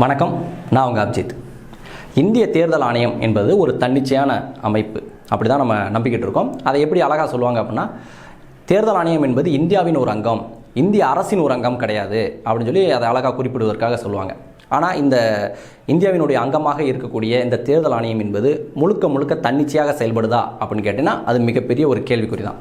வணக்கம் நான் உங்கள் அப்ஜித். இந்திய தேர்தல் ஆணையம் என்பது ஒரு தன்னிச்சையான அமைப்பு. அப்படி தான் நம்ம நம்பிக்கிட்டு இருக்கோம். அதை எப்படி அழகாக சொல்லுவாங்க அப்படின்னா தேர்தல் ஆணையம் என்பது இந்தியாவின் ஒரு அங்கம் இந்திய அரசின் ஒரு அங்கம் கிடையாது அப்படின்னு சொல்லி அதை அழகாக குறிப்பிடுவதற்காக சொல்லுவாங்க. ஆனால் இந்த இந்தியாவினுடைய அங்கமாக இருக்கக்கூடிய இந்த தேர்தல் ஆணையம் என்பது முழுக்க முழுக்க தன்னிச்சையாக செயல்படுதா அப்படின்னு கேட்டிங்கன்னா அது மிகப்பெரிய ஒரு கேள்விக்குறி தான்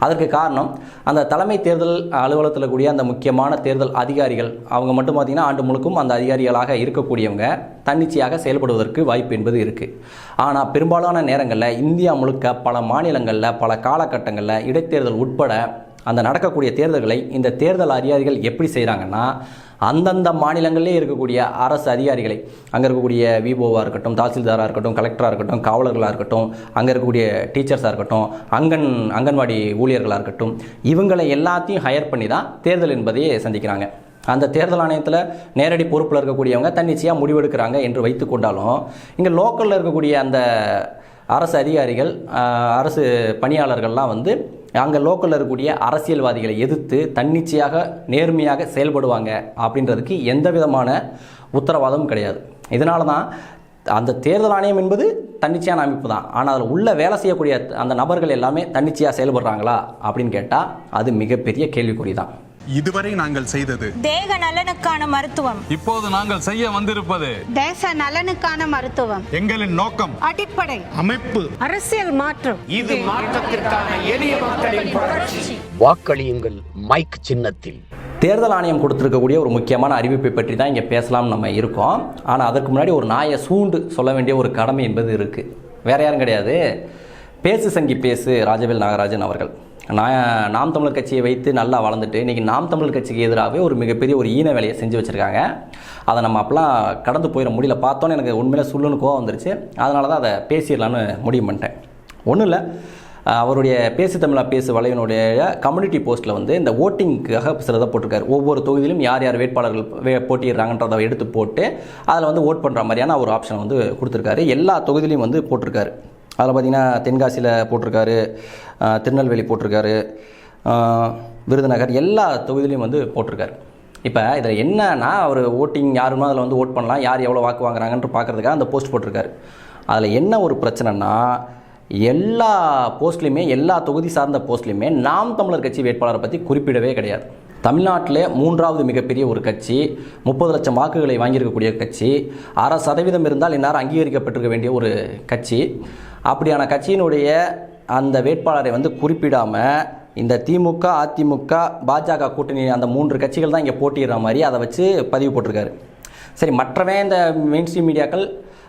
அதற்கு காரணம் அந்த தலைமை தேர்தல் அலுவலகத்தில் கூடிய அந்த முக்கியமான தேர்தல் அதிகாரிகள் அவங்க மட்டும் பார்த்திங்கன்னா ஆண்டு முழுக்கும் அந்த அதிகாரிகளாக இருக்கக்கூடியவங்க தன்னிச்சையாக செயல்படுவதற்கு வாய்ப்பு என்பது இருக்குது ஆனால் பெரும்பாலான நேரங்களில் இந்தியா முழுக்க பல மாநிலங்களில் பல காலகட்டங்களில் இடைத்தேர்தல் உட்பட அந்த நடக்கக்கூடிய தேர்தல்களை இந்த தேர்தல் அதிகாரிகள் எப்படி செய்கிறாங்கன்னா அந்தந்த மாநிலங்களிலே இருக்கக்கூடிய அரசு அதிகாரிகளை அங்கே இருக்கக்கூடிய விஓவாக இருக்கட்டும் தாசில்தாராக இருக்கட்டும் கலெக்டராக இருக்கட்டும் காவலர்களாக இருக்கட்டும் அங்கே இருக்கக்கூடிய டீச்சர்ஸாக இருக்கட்டும் அங்கன் அங்கன்வாடி ஊழியர்களாக இருக்கட்டும் இவங்களை எல்லாத்தையும் ஹையர் பண்ணி தான் தேர்தல் என்பதையே சந்திக்கிறாங்க. அந்த தேர்தல் ஆணையத்தில் நேரடி பொறுப்பில் இருக்கக்கூடியவங்க தன்னிச்சையாக முடிவெடுக்கிறாங்க என்று வைத்து கொண்டாலும் இங்கே லோக்கலில் இருக்கக்கூடிய அந்த அரசு அதிகாரிகள் அரசு பணியாளர்கள்லாம் வந்து அங்கே லோக்கலில் இருக்கக்கூடிய அரசியல்வாதிகளை எதிர்த்து தன்னிச்சையாக நேர்மையாக செயல்படுவாங்க அப்படின்றதுக்கு எந்த விதமான உத்தரவாதமும் கிடையாது. இதனால தான் அந்த தேர்தல் ஆணையம் என்பது தன்னிச்சையான அமைப்பு தான். ஆனால் அதில் உள்ள வேலை செய்யக்கூடிய அந்த நபர்கள் எல்லாமே தன்னிச்சையாக செயல்படுறாங்களா அப்படின்னு கேட்டால் அது மிகப்பெரிய கேள்விக்குறி தான். இதுவரை நாங்கள் செய்தது. தேக நலனுக்கான மருத்துவம். இப்போது நாங்கள் செய்ய வந்திருப்பது தேச நலனுக்கான மருத்துவம். எங்களின் நோக்கம் அடிப்படை. அமைப்பு. அரசியல் மாற்றம். இது மாற்றத்திற்கான எளிய மக்களின் புரட்சி. வாக்களியுங்கள் மைக் சின்னத்தில். தேர்தல் ஆணையம் கொடுத்துருக்கக்கூடிய ஒரு முக்கியமான அறிவிப்பை பற்றி தான் இங்கே பேசலாம் நம்ம இருக்கோம். ஆனால் அதற்கு முன்னாடி ஒரு நாயை சூண்டு சொல்ல வேண்டிய ஒரு கடமை என்பது இருக்குது வேற யாரும் கிடையாது. பேசு சங்கி பேசு ராஜவேல் நாகராஜன் அவர்கள். நாம் தமிழர் கட்சியை வைத்து நல்லா வளர்ந்துட்டு இன்றைக்கி நாம் தமிழர் கட்சிக்கு எதிராகவே ஒரு மிகப்பெரிய ஒரு ஈன வேலையை செஞ்சு வச்சுருக்காங்க. அதை நம்ம அப்போலாம் கடந்து போயிட முடியல. பார்த்தோன்னே எனக்கு உண்மையில சொல்லுன்னு கோவம் வந்துருச்சு. அதனால தான் அதை பேசிடலான்னு முடிவு பண்ணிட்டேன். ஒன்றும் இல்லை. அவருடைய பேசு தமிழா பேசு வலையினுடைய கம்யூனிட்டி போஸ்ட்டில் வந்து இந்த ஓட்டிங்க்காக சிலதை போட்டிருக்காரு. ஒவ்வொரு தொகுதியிலும் யார் யார் வேட்பாளர்கள் வே போட்டிடுறாங்கன்றதை எடுத்து போட்டு அதில் வந்து ஓட் பண்ணுற மாதிரியான ஒரு ஆப்ஷனை வந்து கொடுத்துருக்காரு. எல்லா தொகுதியிலையும் வந்து போட்டிருக்காரு. அதில் பார்த்திங்கன்னா தென்காசியில் போட்டிருக்காரு திருநெல்வேலி போட்டிருக்காரு விருதுநகர் எல்லா தொகுதியிலையும் வந்து போட்டிருக்காரு. இப்போ இதில் என்னன்னா அவர் ஓட்டிங் யாருன்னா அதில் வந்து ஓட் பண்ணலாம் யார் எவ்வளோ வாக்கு வாங்குறாங்கன்ட்டு பார்க்குறதுக்காக அந்த போஸ்ட் போட்டிருக்காரு. அதில் என்ன ஒரு பிரச்சனைனா எல்லா போஸ்ட்லேயுமே எல்லா தொகுதி சார்ந்த போஸ்ட்லேயுமே நாம் தமிழர் கட்சி வேட்பாளரை பற்றி குறிப்பிடவே கிடையாது. தமிழ்நாட்டில் மூன்றாவது மிகப்பெரிய ஒரு கட்சி முப்பது லட்சம் வாக்குகளை வாங்கியிருக்கக்கூடிய கட்சி அரை சதவீதம் இருந்தால் இந்நேரம் அங்கீகரிக்கப்பட்டிருக்க வேண்டிய ஒரு கட்சி. அப்படியான கட்சியினுடைய அந்த வேட்பாளரை வந்து குறிப்பிடாமல் இந்த திமுக அதிமுக பாஜக கூட்டணி அந்த மூன்று கட்சிகள் தான் இங்கே போட்டிடுற மாதிரி அதை வச்சு பதிவு போட்டிருக்காரு. சரி மற்றவன் இந்த மெயின் ஸ்ட்ரீம் மீடியாக்கள்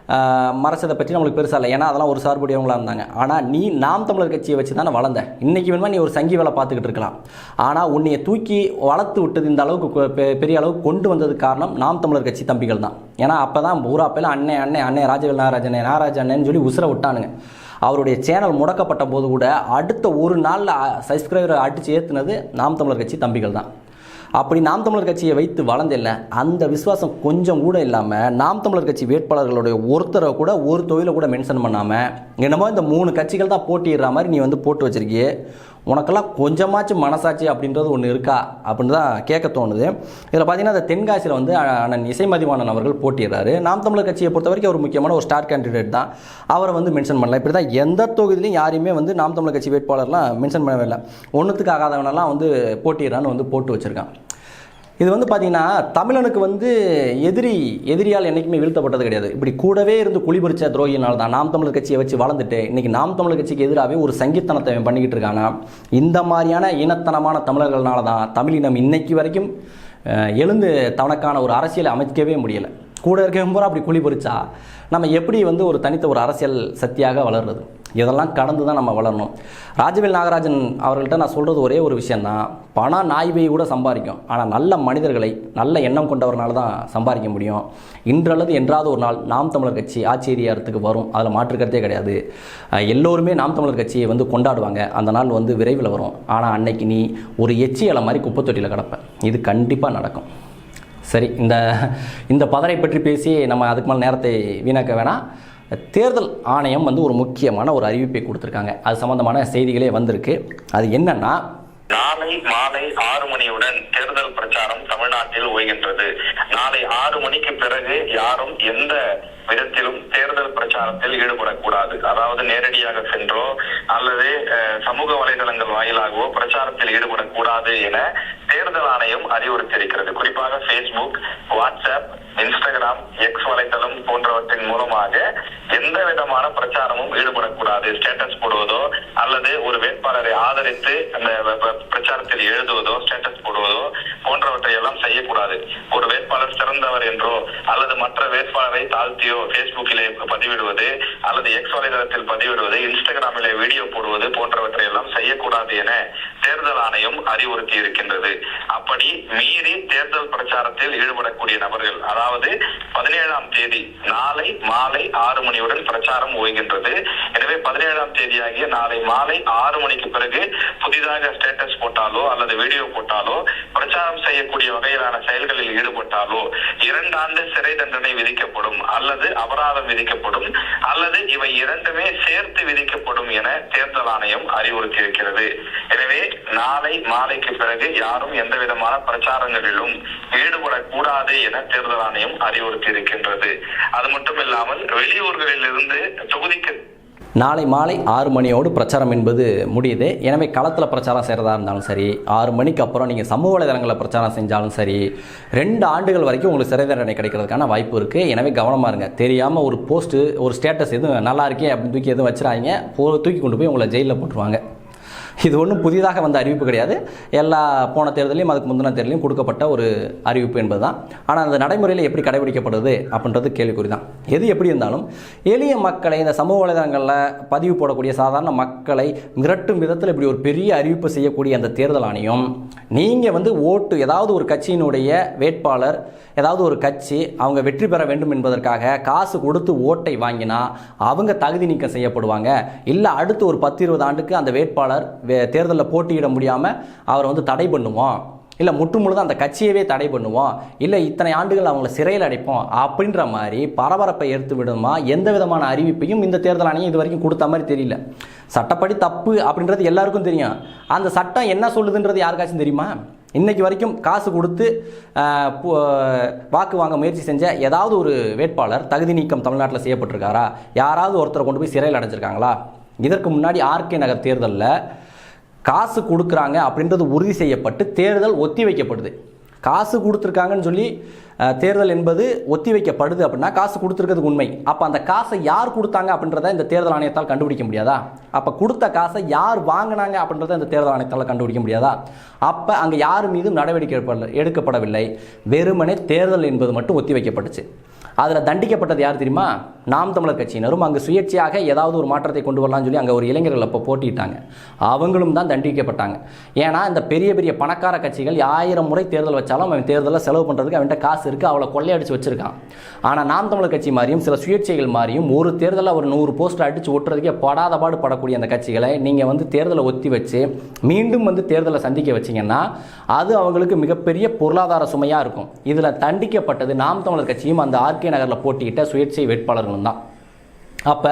மறைச்சதை பற்றி நம்மளுக்கு பெருசாக இல்லை. ஏன்னா அதெல்லாம் ஒரு சார்புடையவங்களா இருந்தாங்க. ஆனால் நீ நாம் தமிழர் கட்சியை வச்சு தானே வளர்ந்த இன்றைக்கி வேணுமா நீ ஒரு சங்கி வேலை பார்த்துக்கிட்டு இருக்கலாம். ஆனால் உன்னையை தூக்கி வளர்த்து விட்டது இந்த அளவுக்கு பெ- பெரிய அளவுக்கு கொண்டு வந்ததுக்கு காரணம் நாம் தமிழர் கட்சி தம்பிகள் தான். ஏன்னா அப்போ தான் ஊரா பேர் அண்ணே அண்ணே அண்ணே ராஜவேல் நாகராஜன் நாகராஜ் அண்ணேன்னு சொல்லி உசுர விட்டானுங்க. அவருடைய சேனல் முடக்கப்பட்ட போது கூட அடுத்த ஒரு நாளில் சப்ஸ்கிரைபரை அடித்து ஏற்றுனது நாம் தமிழர் கட்சி தம்பிகள் தான். அப்படி நாம் தமிழர் கட்சியை வைத்து வளர்ந்தில்ல அந்த விசுவாசம் கொஞ்சம் கூட இல்லாமல் நாம் தமிழர் கட்சி வேட்பாளர்களுடைய ஒருத்தரை கூட ஒரு தொழிலை கூட மென்ஷன் பண்ணாமல் என்னமோ இந்த மூணு கட்சிகள் தான் போட்டிடுற மாதிரி நீ வந்து போட்டு வச்சிருக்கியே. உனக்கெல்லாம் கொஞ்சமாச்சும் மனசாட்சி அப்படின்றது ஒன்று இருக்கா அப்படின்னு தான் கேட்க தோணுது. இதில் பார்த்தீங்கன்னா அந்த தென்காசியில் வந்து அண்ணன் இசைமதிவாணன் அவர்கள் போட்டிடுறாரு நாம் தமிழர் கட்சியை பொறுத்த வரைக்கும் ஒரு முக்கியமான ஒரு ஸ்டார் கேண்டிடேட் தான். அவரை வந்து மென்ஷன் பண்ணல. இப்படி தான் எந்த தொகுதியிலையும் யாரையுமே வந்து நாம் தமிழர் கட்சி வேட்பாளர்லாம் மென்ஷன் பண்ணவே இல்லை. ஒன்றுத்துக்கு ஆகாதவனெல்லாம் வந்து போட்டிடுறான்னு வந்து போட்டு வச்சுருக்கான். இது வந்து பார்த்தீங்கன்னா தமிழனுக்கு வந்து எதிரி எதிரியால் என்றைக்குமே வீழ்த்தப்பட்டது கிடையாது. இப்படி கூடவே இருந்து குளிபுரிச்ச துரோகியினால் தான் நாம் தமிழர் கட்சியை வச்சு வளர்ந்துட்டு இன்னைக்கு நாம் தமிழர் கட்சிக்கு எதிராகவே ஒரு சங்கீத்தனத்தை பண்ணிக்கிட்டு இருக்கானா? இந்த மாதிரியான இனத்தனமான தமிழர்களால் தான் தமிழினம் இன்னைக்கு வரைக்கும் எழுந்து தனக்கான ஒரு அரசியலை அமைக்கவே முடியலை. கூட இருக்கவங்க பூரா அப்படி குளிபுரிச்சா நம்ம எப்படி வந்து ஒரு தனித்த ஒரு அரசியல் சக்தியாக வளர்றது? இதெல்லாம் கடந்து தான் நம்ம வளரணும். ராஜவேல் நாகராஜன் அவர்கள்ட்ட நான் சொல்கிறது ஒரே ஒரு விஷயந்தான் பணம் நாய்வை கூட சம்பாதிக்கும். ஆனால் நல்ல மனிதர்களை நல்ல எண்ணம் கொண்டவர்னால தான் சம்பாதிக்க முடியும். இன்றல்லது என்றாவது ஒரு நாள் நாம் தமிழர் கட்சி ஆட்சி வரும். அதில் மாற்றுக்கிறதே கிடையாது. எல்லோருமே நாம் தமிழர் கட்சியை வந்து கொண்டாடுவாங்க. அந்த நாள் வந்து விரைவில் வரும். ஆனால் அன்னைக்கு நீ ஒரு எச்சியலை மாதிரி குப்பை தொட்டியில் கிடப்ப. இது கண்டிப்பாக நடக்கும். சரி இந்த இந்த பதரை பற்றி பேசி நம்ம அதுக்கு மேலே நேரத்தை வீணாக்க வேணாம். தேர்தல் ஆணையம் வந்து ஒரு முக்கியமான ஒரு அறிவிப்பை கொடுத்துருக்காங்க. அது சம்மந்தமான செய்திகளே வந்திருக்கு. அது என்னன்னா நாளை மாலை ஆறு மணியுடன் தேர்தல் பிரச்சாரம் தமிழ்நாட்டில் ஓய்கின்றது. நாளை ஆறு மணிக்கு பிறகு யாரும் எந்த விதத்திலும் தேர்தல் பிரச்சாரத்தில் ஈடுபடக்கூடாது. அதாவது நேரடியாக சென்றோ அல்லது சமூக வலைதளங்கள் வாயிலாகவோ பிரச்சாரத்தில் ஈடுபடக்கூடாது என தேர்தல் ஆணையம் அறிவுறுத்தியிருக்கிறது. குறிப்பாக பேஸ்புக் வாட்ஸ்அப் இன்ஸ்டாகிராம் எக்ஸ் வலைத்தளம் போன்றவற்றின் மூலமாக எந்த விதமான பிரச்சாரமும் ஈடுபடக்கூடாது. ஸ்டேட்டஸ் போடுவதோ அல்லது ஒரு வேட்பாளரை ஆதரித்து அந்த பிரச்சாரத்தில் எழுதுவதோ ஸ்டேட்டஸ் போடுவதோ போன்றவற்றை எல்லாம் செய்யக்கூடாது. ஒரு வேட்பாளர் சிறந்தவர் என்றோ அல்லது மற்ற வேட்பாளரை தாழ்த்தியோ பேஸ்புக்கிலே பதிவிடுவது அல்லது எக்ஸ் வலைதளத்தில் பதிவிடுவது இன்ஸ்டாகிராமிலே வீடியோ போடுவது போன்றவற்றை எல்லாம் செய்யக்கூடாது என தேர்தல் ஆணையம் அறிவுறுத்தி இருக்கின்றது. அப்படி மீறி தேர்தல் பிரச்சாரத்தில் ஈடுபடக்கூடிய நபர்கள் அதாவது பதினேழாம் தேதி நாளை மாலை ஆறு மணியுடன் பிரச்சாரம் ஓய்கின்றது. எனவே பதினேழாம் தேதியாகிய நாளை மாலை ஆறு மணிக்கு பிறகு புதிதாக ஸ்டேட்டஸ் போட்டாலோ அல்லது வீடியோ போட்டாலோ செய்யக்கூடிய வகையிலான செயல்களில் ஈடுபட்டாலோ இரண்டு ஆண்டு சிறை தண்டனை விதிக்கப்படும் அல்லது அபராதம் விதிக்கப்படும் அல்லது இவை இரண்டுமே சேர்த்து விதிக்கப்படும் என தேர்தல் ஆணையம் அறிவுறுத்தி இருக்கிறது எனவே நாளை மாலைக்கு பிறகு யாரும் எந்த விதமான பிரச்சாரங்களிலும் ஈடுபடக்கூடாது என தேர்தல் ஆணையம் அறிவுறுத்தி இருக்கின்றது அது மட்டும் இல்லாமல் வெளியூர்களில் இருந்து தொகுதிக்கு நாளை மாலை ஆறு மணியோடு பிரச்சாரம் என்பது முடியுது. எனவே களத்தில் பிரச்சாரம் செய்கிறதா இருந்தாலும் சரி ஆறு மணிக்கு அப்புறம் நீங்கள் சமூக வலைதளங்களில் பிரச்சாரம் செஞ்சாலும் சரி ரெண்டு ஆண்டுகள் வரைக்கும் உங்களுக்கு சிறை தண்டனை கிடைக்கிறதுக்கான வாய்ப்பு இருக்குது எனவே கவனமாக இருங்க. தெரியாமல் ஒரு போஸ்ட்டு ஒரு ஸ்டேட்டஸ் எதுவும் நல்லா இருக்கே அப்படின்னு தூக்கி எதுவும் வச்சுறாங்க போ தூக்கி கொண்டு போய் உங்களை ஜெயிலில் போட்டுருவாங்க. இது ஒன்றும் புதிதாக வந்த அறிவிப்பு கிடையாது. எல்லா போன தேர்தலையும் அதுக்கு முந்தின தேர்தலையும் கொடுக்கப்பட்ட ஒரு அறிவிப்பு என்பது தான் ஆனால் அந்த நடைமுறையில் எப்படி கடைபிடிக்கப்படுது அப்படின்றது கேள்விக்குறி தான் எது எப்படி இருந்தாலும் எளிய மக்களை இந்த சமூக வலைதளங்களில் பதிவு போடக்கூடிய சாதாரண மக்களை மிரட்டும் விதத்தில் இப்படி ஒரு பெரிய அறிவிப்பு செய்யக்கூடிய அந்த தேர்தல் ஆணையம் நீங்கள் வந்து ஓட்டு ஏதாவது ஒரு கட்சியினுடைய வேட்பாளர் ஏதாவது ஒரு கட்சி அவங்க வெற்றி பெற வேண்டும் என்பதற்காக காசு கொடுத்து ஓட்டை வாங்கினா அவங்க தகுதி நீக்கம் செய்யப்படுவாங்க. இல்லை அடுத்து ஒரு பத்து இருபது ஆண்டுக்கு அந்த வேட்பாளர் வே- தேர்தலில் போட்டியிட முடியாமல் அவரை வந்து தடை பண்ணுவோம் இல்லை முற்றுமுழுதாக அந்த கட்சியவே தடை பண்ணுவோம் இல்லை இத்தனை ஆண்டுகள் அவங்கள சிறையில் அடைப்போம் அப்படின்ற மாதிரி பரபரப்பை எடுத்து விடுமா? எந்த விதமான அறிவிப்பையும் இந்த தேர்தல் ஆணையம் இது வரைக்கும் கொடுத்த மாதிரி தெரியல. சட்டப்படி தப்பு அப்படின்றது எல்லாருக்கும் தெரியும். அந்த சட்டம் என்ன சொல்லுதுன்றது யாருக்காச்சும் தெரியுமா? இன்றைக்கி வரைக்கும் காசு கொடுத்து வாக்கு வாங்க முயற்சி செஞ்ச ஏதாவது ஒரு வேட்பாளர் தகுதி நீக்கம் தமிழ்நாட்டில் செய்யப்பட்டிருக்காரா? யாராவது ஒருத்தரை கொண்டு போய் சிறையில் அடைஞ்சிருக்காங்களா? இதற்கு முன்னாடி ஆர்கே நகர் தேர்தலில் காசு கொடுக்குறாங்க அப்படின்றது உறுதி செய்யப்பட்டு தேர்தல் ஒத்தி வைக்கப்படுது. காசு கொடுத்துருக்காங்கன்னு சொல்லி தேர்தல் என்பது ஒத்தி வைக்கப்படுது அப்படின்னா காசு கொடுத்துருக்கிறது உண்மை. அப்போ அந்த காசை யார் கொடுத்தாங்க அப்படின்றத இந்த தேர்தல் ஆணையத்தால் கண்டுபிடிக்க முடியாதா? அப்போ கொடுத்த காசை யார் வாங்கினாங்க அப்படின்றத இந்த தேர்தல் ஆணையத்தால் கண்டுபிடிக்க முடியாதா? அப்போ அங்கே யார் மீதும் நடவடிக்கை எடுக்கப்படவில்லை. வெறுமனே தேர்தல் என்பது மட்டும் ஒத்தி வைக்கப்பட்டுச்சு. அதில் தண்டிக்கப்பட்டது யார் தெரியுமா? நாம் தமிழர் கட்சியினரும் அங்கே சுயேட்சையாக ஏதாவது ஒரு மாற்றத்தை கொண்டு வரலாம்னு சொல்லி அங்கே ஒரு இளைஞர்கள் அப்போ போட்டிட்டாங்க அவங்களும் தான் தண்டிக்கப்பட்டாங்க. ஏன்னா இந்த பெரிய பெரிய பணக்கார கட்சிகள் ஆயிரம் முறை தேர்தல் வச்சாலும் அவன் தேர்தலில் செலவு பண்ணுறதுக்கு அவன்கிட்ட காசு இருக்குது அவளை கொள்ளையடிச்சு வச்சிருக்கான். ஆனால் நாம் தமிழர் கட்சி மாதிரியும் சில சுயேட்சைகள் மாதிரியும் ஒரு தேர்தலில் ஒரு நூறு போஸ்டர் அடித்து ஒட்டுறதுக்கே படாத பாடு படக்கூடிய அந்த கட்சிகளை நீங்கள் வந்து தேர்தலை ஒத்தி வச்சு மீண்டும் வந்து தேர்தலை சந்திக்க வச்சீங்கன்னா அது அவங்களுக்கு மிகப்பெரிய பொருளாதார சுமையாக இருக்கும். இதில் தண்டிக்கப்பட்டது நாம் தமிழர் கட்சியும் அந்த ஆர்கே நகரில் போட்டியிட்ட சுயேட்சை வேட்பாளர்களும் தான். அப்போ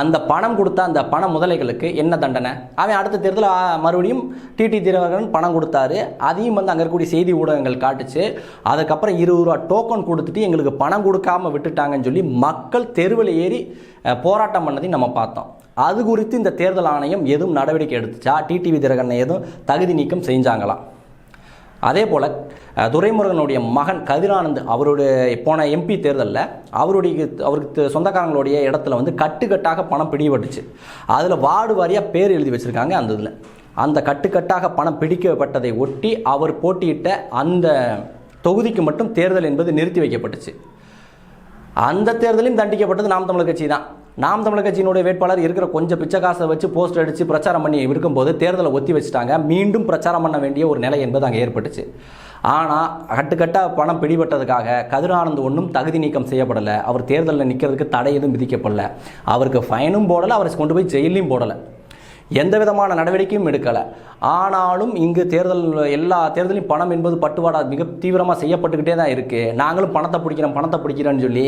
அந்த பணம் கொடுத்த அந்த பண முதலைகளுக்கு என்ன தண்டனை? அவன் அடுத்த தேர்தலில் மறுபடியும் டிடி திரவகன் பணம் கொடுத்தாரு. அதையும் வந்து அங்கே இருக்கக்கூடிய செய்தி ஊடகங்கள் காட்டுச்சு. அதுக்கப்புறம் இருபது ரூபா டோக்கன் கொடுத்துட்டு எங்களுக்கு பணம் கொடுக்காம விட்டுட்டாங்கன்னு சொல்லி மக்கள் தெருவில் ஏறி போராட்டம் பண்ணதையும் நம்ம பார்த்தோம். அது குறித்து இந்த தேர்தல் ஆணையம் எதுவும் நடவடிக்கை எடுத்துச்சா? டிடிவி திரகனை எதுவும் தகுதி நீக்கம் செஞ்சாங்களாம் அதே போல் துரைமுருகனுடைய மகன் கதிரானந்த் அவருடைய போன எம்பி தேர்தலில் அவருடைய அவருக்கு சொந்தக்காரங்களுடைய இடத்துல வந்து கட்டுக்கட்டாக பணம் பிடிபட்டுச்சு. அதில் வார்டு வாரியாக பேர் எழுதி வச்சுருக்காங்க அந்த இதில். அந்த கட்டுக்கட்டாக பணம் பிடிக்கப்பட்டதை ஒட்டி அவர் போட்டியிட்ட அந்த தொகுதிக்கு மட்டும் தேர்தல் என்பது நிறுத்தி வைக்கப்பட்டுச்சு. அந்த தேர்தலையும் தண்டிக்கப்பட்டது நாம் தமிழர் கட்சி தான். நாம் தமிழர் கட்சியினுடைய வேட்பாளர் இருக்கிற கொஞ்சம் பிச்சை காசை வச்சு போஸ்டர் அடித்து பிரச்சாரம் பண்ணி இருக்கும்போது தேர்தலை ஒத்தி வச்சுட்டாங்க. மீண்டும் பிரச்சாரம் பண்ண வேண்டிய ஒரு நிலை என்பது அங்கே ஏற்பட்டுச்சு. ஆனால் கட்டுக்கட்டாக பணம் பிடிபட்டதுக்காக கதிரானந்த் ஒன்றும் தகுதி நீக்கம் செய்யப்படலை. அவர் தேர்தலில் நிற்கிறதுக்கு தடை எதுவும் விதிக்கப்படலை. அவருக்கு ஃபைனும் போடலை. அவரை கொண்டு போய் ஜெயிலையும் போடலை. எந்த விதமான நடவடிக்கையும் எடுக்கலை. ஆனாலும் இங்கு தேர்தல் எல்லா தேர்தலையும் பணம் என்பது பட்டுவாடா மிக தீவிரமாக செய்யப்பட்டுக்கிட்டே தான் இருக்குது நாங்களும் பணத்தை பிடிக்கிறோம் பணத்தை பிடிக்கிறோன்னு சொல்லி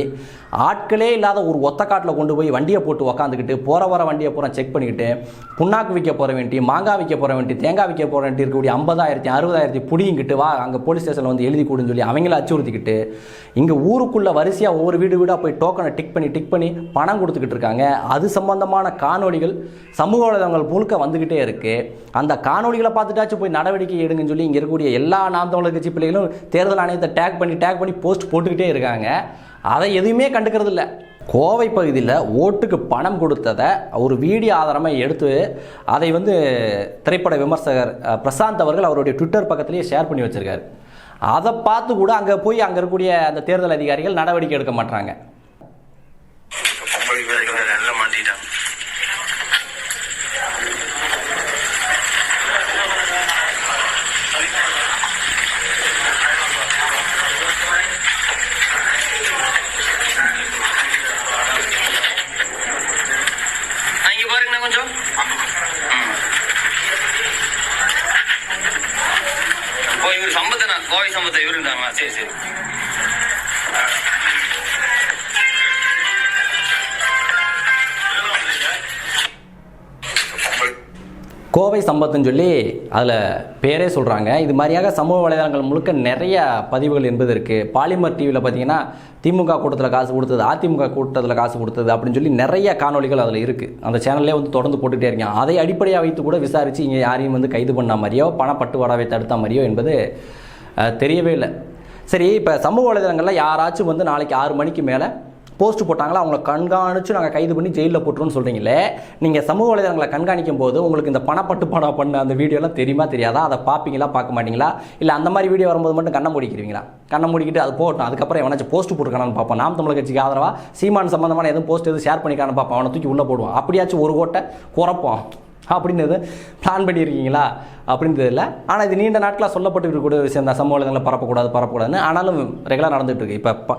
ஆட்களே இல்லாத ஒரு ஒத்த காட்டில் கொண்டு போய் வண்டியை போட்டு உக்காந்துக்கிட்டு போகிற வர வண்டியை பூரா செக் பண்ணிக்கிட்டு புண்ணாக்கு விற்க போகிற வேண்டி மாங்காய் விற்க போகிற வேண்டி தேங்காய் விற்க போகிற வேண்டி இருக்கக்கூடிய ஐம்பதாயிரத்தி அறுபதாயிரத்தி புடிங்கிட்டு வா அங்கே போலீஸ் ஸ்டேஷனில் வந்து எழுதி கொடுன்னு சொல்லி அவங்கள அச்சுறுத்திக்கிட்டு இங்கே ஊருக்குள்ளே வரிசையாக ஒவ்வொரு வீடு வீடாக போய் டோக்கனை டிக் பண்ணி டிக் பண்ணி பணம் கொடுத்துக்கிட்டு இருக்காங்க. அது சம்பந்தமான காணொளிகள் சமூக வலைதளங்கள் முழுக்க வந்துக்கிட்டே இருக்குது அந்த காணொளிகளை பார்த்துட்டாச்சும் போய் நடவடிக்கை எடுங்கன்னு சொல்லி இங்கே இருக்கக்கூடிய எல்லா நாம் தமிழர் கட்சி பிள்ளைகளும் தேர்தல் ஆணையத்தை டேக் பண்ணி டேக் பண்ணி போஸ்ட் போட்டுக்கிட்டே இருக்காங்க. அதை எதுவுமே கண்டுக்கிறது இல்லை கோவை பகுதியில் ஓட்டுக்கு பணம் கொடுத்ததை ஒரு வீடியோ ஆதாரமாக எடுத்து அதை வந்து திரைப்பட விமர்சகர் பிரசாந்த் அவர்கள் அவருடைய ட்விட்டர் பக்கத்திலேயே ஷேர் பண்ணி வச்சுருக்காரு. அதை பார்த்து கூட அங்கே போய் அங்கே இருக்கக்கூடிய அந்த தேர்தல் அதிகாரிகள் நடவடிக்கை எடுக்க மாட்டாங்க கோவை சம்பத்துன்னு சொல்லி அதில் பேரே சொல்கிறாங்க இது மாதிரியாக சமூக வலைதளங்கள் முழுக்க நிறைய பதிவுகள் என்பது இருக்குது பாலிமர் டிவியில் பார்த்தீங்கன்னா திமுக கூட்டத்தில் காசு கொடுத்தது அதிமுக கூட்டத்தில் காசு கொடுத்தது அப்படின்னு சொல்லி நிறைய காணொளிகள் அதில் இருக்குது அந்த சேனல்லே வந்து தொடர்ந்து போட்டுகிட்டே இருக்கேன். அதை அடிப்படையாக வைத்து கூட விசாரித்து இங்கே யாரையும் வந்து கைது பண்ண மாதிரியோ பணப்பட்டுவாடாவை தடுத்த மாதிரியோ என்பது தெரியவே இல்லை. சரி இப்போ சமூக வலைதளங்களில் யாராச்சும் வந்து நாளைக்கு ஆறு மணிக்கு மேலே போஸ்ட் போட்டாங்களா அவங்கள கண்காணித்து நாங்கள் கைது பண்ணி ஜெயிலில் போட்டுருன்னு சொல்கிறீங்களே நீங்கள் சமூக வலைதளங்களை கண்காணிக்கும் போது உங்களுக்கு இந்த பணப்பட்டுப்பாடா பண்ண அந்த வீடியோலாம் தெரியுமா தெரியாதா? அதை பார்ப்பீங்களா பார்க்க மாட்டீங்களா? இல்லை அந்த மாதிரி வீடியோ வரும்போது மட்டும் கண்ணை மூடிக்கிறீங்களா? கண்ணை மூடிக்கிட்டு அது போட்டோம் அதுக்கப்புறம் எவனாச்சும் போஸ்ட் போட்டுருக்கானு பார்ப்போம். நாம் தமிழ் கட்சிக்கு ஆதரவாக சீமான் சம்மந்தமான எதுவும் போஸ்ட் எதுவும் ஷேர் பண்ணிக்கானு பார்ப்போம். அவனை தூக்கி உள்ளே போடுவோம். அப்படியாச்சும் ஒரு கோட்டை குறைப்போம். அப்படின்னு எதுவும் பிளான் பண்ணியிருக்கீங்களா? அப்படின்றது இல்லை. ஆனால் இது நீண்ட நாட்களாக சொல்லப்பட்டு இருக்கக்கூடிய விஷயம் தான். சமூக வலைதளங்களை பரப்பக்கூடாது பரப்பக்கூடாதுன்னு. ஆனாலும் ரெகுலராக நடந்துகிட்டு இருக்கு இப்போ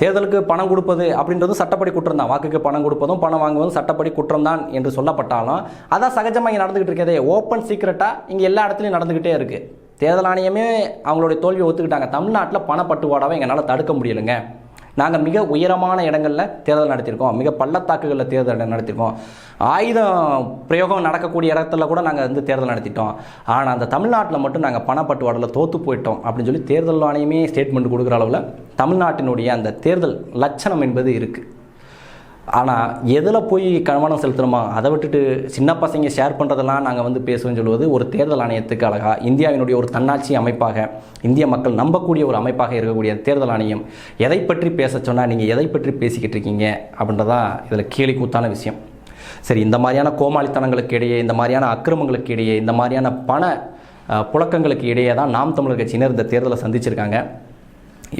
தேர்தலுக்கு பணம் கொடுப்பது அப்படின்றதும் சட்டப்படி குற்றம் தான். வாக்குக்கு பணம் கொடுப்பதும் பணம் வாங்குவதும் சட்டப்படி குற்றம் தான் என்று சொல்லப்பட்டாலும் அதான் சகஜமாக இங்கே நடந்துகிட்டு இருக்கதே ஓப்பன் சீக்ரெட்டாக இங்கே எல்லா இடத்துலையும் நடந்துக்கிட்டே இருக்குது தேர்தல் ஆணையமே அவங்களுடைய தோல்வியை ஒத்துக்கிட்டாங்க. தமிழ்நாட்டில் பணப்பட்டுவாடாவை எங்களால் தடுக்க முடியலைங்க. நாங்கள் மிக உயரமான இடங்களில் தேர்தல் நடத்தியிருக்கோம். மிக பள்ளத்தாக்குகளில் தேர்தல் நடத்தியிருக்கோம். ஆயுதம் பிரயோகம் நடக்கக்கூடிய இடத்துல கூட நாங்கள் வந்து தேர்தல் நடத்திட்டோம். ஆனால் அந்த தமிழ்நாட்டில் மட்டும் நாங்கள் பணப்பட்டுவாடில் தோற்று போயிட்டோம் அப்படின்னு சொல்லி தேர்தல் ஆணையமே ஸ்டேட்மெண்ட் கொடுக்குற அளவில் தமிழ்நாட்டினுடைய அந்த தேர்தல் லட்சணம் என்பது இருக்குது ஆனால் எதில் போய் கவனம் செலுத்தணுமா? அதை விட்டுட்டு சின்ன பசங்க ஷேர் பண்ணுறதெல்லாம் நாங்கள் வந்து பேசுவோம்னு சொல்லுவது ஒரு தேர்தல் ஆணையத்துக்கு அழகாக இந்தியாவினுடைய ஒரு தன்னாட்சி அமைப்பாக இந்திய மக்கள் நம்பக்கூடிய ஒரு அமைப்பாக இருக்கக்கூடிய தேர்தல் ஆணையம் எதை பற்றி பேச சொன்னால் நீங்கள் எதை பற்றி பேசிக்கிட்டு இருக்கீங்க? அப்படின்றதான் இதில் கேலி கூத்தான விஷயம். சரி இந்த மாதிரியான கோமாளித்தனங்களுக்கு இடையே இந்த மாதிரியான அக்கிரமங்களுக்கு இடையே இந்த மாதிரியான பண புழக்கங்களுக்கு இடையே தான் நாம் தமிழர் கட்சியினர் இந்த தேர்தலை சந்திச்சிருக்காங்க.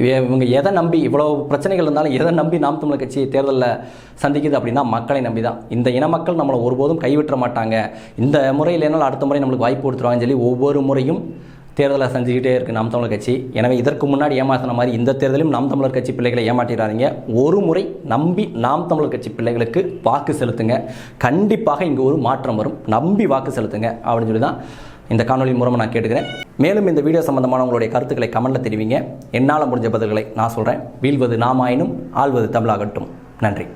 இவங்க எதை நம்பி இவ்வளோ பிரச்சனைகள் இருந்தாலும் எதை நம்பி நாம் தமிழர் கட்சி தேர்தலில் சந்திக்குது அப்படின்னா மக்களை நம்பி தான் இந்த இன மக்கள் நம்மளை ஒருபோதும் கைவிட்ட மாட்டாங்க. இந்த முறை இல்லைனாலும் அடுத்த முறை நம்மளுக்கு வாய்ப்பு கொடுத்துருவாங்கன்னு சொல்லி ஒவ்வொரு முறையும் தேர்தலை செஞ்சுக்கிட்டே இருக்குது நாம் தமிழர் கட்சி. எனவே இதற்கு முன்னாடி ஏமாத்தின மாதிரி இந்த தேர்தலையும் நாம் தமிழர் கட்சி பிள்ளைகளை ஏமாற்றிடாதீங்க. ஒரு முறை நம்பி நாம் தமிழர் கட்சி பிள்ளைகளுக்கு வாக்கு செலுத்துங்க. கண்டிப்பாக இங்கே ஒரு மாற்றம் வரும். நம்பி வாக்கு செலுத்துங்க அப்படின்னு சொல்லி தான் இந்த காணொலி மூலமாக நான் கேட்டுக்கிறேன். மேலும் இந்த வீடியோ சம்பந்தமான உங்களுடைய கருத்துக்களை கமெண்ட்டில் தெரிவிங்க. என்னால் முடிஞ்ச பதில்களை நான் சொல்கிறேன் வீழ்வது நாமாயினும் ஆழ்வது தமிழாகட்டும். நன்றி.